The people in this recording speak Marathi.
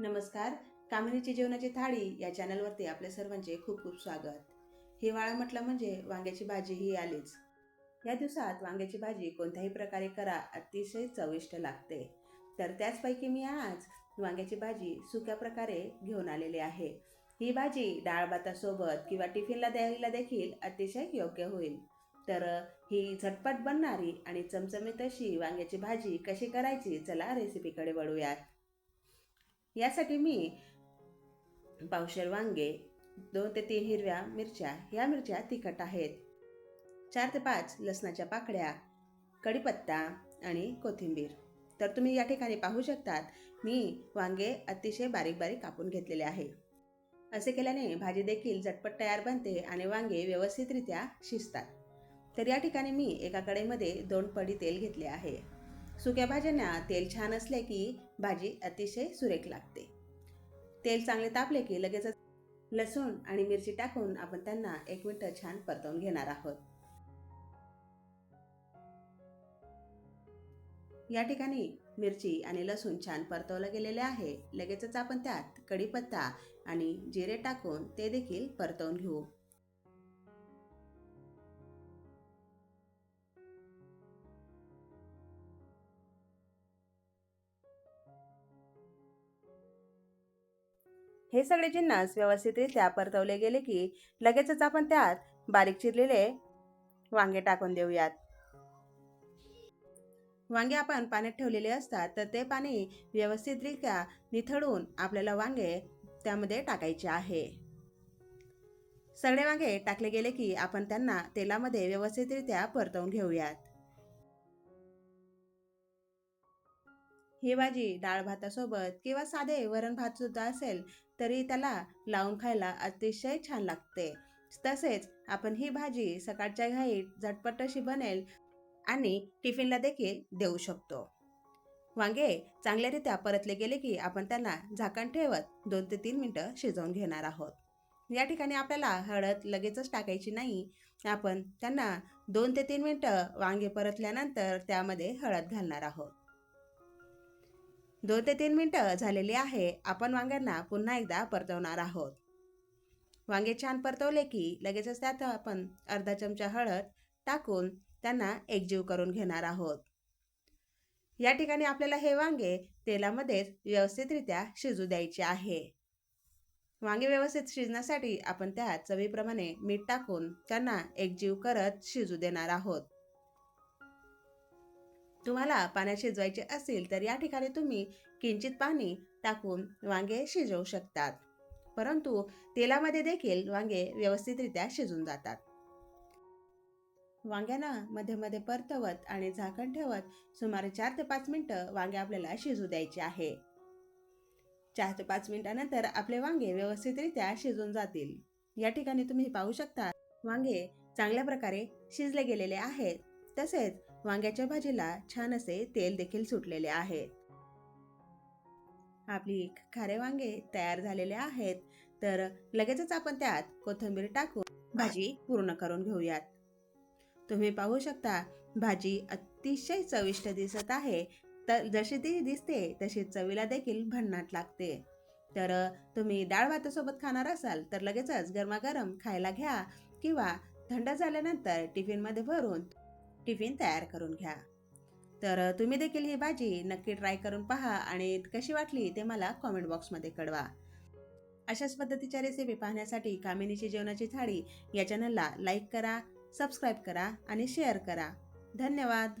नमस्कार कामिनीची जेवणाची थाळी या चॅनलवरती आपल्या सर्वांचे खूप खूप स्वागत. हिवाळा म्हटलं म्हणजे वांग्याची भाजी ही आलीच. या दिवसात वांग्याची भाजी कोणत्याही प्रकारे करा अतिशय चविष्ट लागते. तर त्याचपैकी मी आज वांग्याची भाजी सुक्या प्रकारे घेऊन आलेली आहे. ही भाजी डाळ भातासोबत किंवा टिफिनला द्यायला देखील अतिशय योग्य होईल. तर ही झटपट बनणारी आणि चमचमीत अशी वांग्याची भाजी कशी करायची चला रेसिपीकडे वळूयात. यासाठी मी पावशेर वांगे दोन ते तीन हिरव्या मिरच्या ह्या मिरच्या तिखट आहेत. चार ते पाच लसणाच्या पाकळ्या कढीपत्ता आणि कोथिंबीर. तर तुम्ही या ठिकाणी पाहू शकतात मी वांगे अतिशय बारीक बारीक कापून घेतलेले आहे. असे केल्याने भाजी देखील झटपट तयार बनते आणि वांगे व्यवस्थितरित्या शिजतात. तर या ठिकाणी मी एका कडेमध्ये दोन पडी तेल घेतले आहे. सुक्या भाज्यांना तेल छान असले की भाजी अतिशय सुरेख लागते. तेल चांगले तापले की लगेच लसूण आणि मिरची टाकून आपण त्यांना एक मिनटं छान परतवून घेणार आहोत. या ठिकाणी मिरची आणि लसूण छान परतवलं गेलेले आहे. लगेचच आपण त्यात कढीपत्ता आणि जिरे टाकून ते देखील परतवून घेऊ. हे सगळे जिन्नस व्यवस्थितरित्या परतवले गेले की लगेचच आपण त्यात बारीक चिरलेले वांगे टाकून देऊयात. वांगे आपण पाण्यात ठेवलेले असतात तर ते पाणी व्यवस्थितरित्या निथळून आपल्याला वांगे त्यामध्ये टाकायचे आहे. सगळे वांगे टाकले गेले की आपण त्यांना तेलामध्ये व्यवस्थितरित्या परतवून घेऊयात. ही भाजी डाळ भातासोबत किंवा साधे वरण भात सुद्धा असेल तरी त्याला लावून खायला अतिशय छान लागते. तसेच आपण ही भाजी सकाळच्या घाईत झटपट अशी बनेल आणि टिफिनला देखील देऊ शकतो. वांगे चांगल्यारीत्या परतले गेले की आपण त्यांना झाकण ठेवत दोन ते तीन मिनटं शिजवून घेणार आहोत. या ठिकाणी आपल्याला हळद लगेचच टाकायची नाही. आपण त्यांना दोन ते तीन मिनटं वांगे परतल्यानंतर त्यामध्ये हळद घालणार आहोत. दोन ते तीन मिनटं झालेली आहे. आपण वांग्यांना पुन्हा एकदा परतवणार आहोत. वांगे छान परतवले की लगेचच त्यात आपण अर्धा चमचा हळद टाकून त्यांना एकजीव करून घेणार आहोत. या ठिकाणी आपल्याला हे वांगे तेलामध्येच व्यवस्थितरित्या शिजू द्यायचे आहे. वांगे व्यवस्थित शिजण्यासाठी आपण त्यात चवीप्रमाणे मीठ टाकून त्यांना एकजीव करत शिजू देणार आहोत. तुम्हाला पाण्यात शिजवायचे असेल तर या ठिकाणी तुम्ही किंचित पाणी टाकून वांगे शिजवू शकतात. परंतु तेलामध्ये देखील वांगे व्यवस्थितरित्या शिजून जातात. वांग्यांना मध्ये मध्ये परतवत आणि झाकण ठेवत सुमारे चार ते पाच मिनटं वांगे आपल्याला शिजू द्यायचे आहे. चार ते पाच मिनिटानंतर आपले वांगे व्यवस्थितरित्या शिजून जातील. या ठिकाणी तुम्ही पाहू शकता वांगे चांगल्या प्रकारे शिजले गेलेले आहेत. तसेच वांग्याच्या भाजीला छान असे तेल देखील सुटलेले आहेत. आपली खारे वांगे तयार झालेले आहेत. तर लगेचच आपण त्यात कोथिंबीर टाकून भाजी पूर्ण करून घेऊयात. तुम्ही पाहू शकता भाजी अतिशय चविष्ट दिसत आहे. तर जशी ती दिसते तशी चवीला देखील भन्नाट लागते. तर तुम्ही डाळ भातासोबत खाणार असाल तर लगेचच गरमागरम खायला घ्या किंवा थंड झाल्यानंतर टिफिनमध्ये भरून टिफिन तयार करून घ्या. तर तुम्ही देखील ही भाजी नक्की ट्राय करून पहा आणि कशी वाटली ते मला कॉमेंट बॉक्समध्ये कळवा. अशाच पद्धतीच्या रेसिपी पाहण्यासाठी कामिनीची जेवणाची थाळी या चॅनलला लाईक करा सबस्क्राईब करा आणि शेअर करा. धन्यवाद!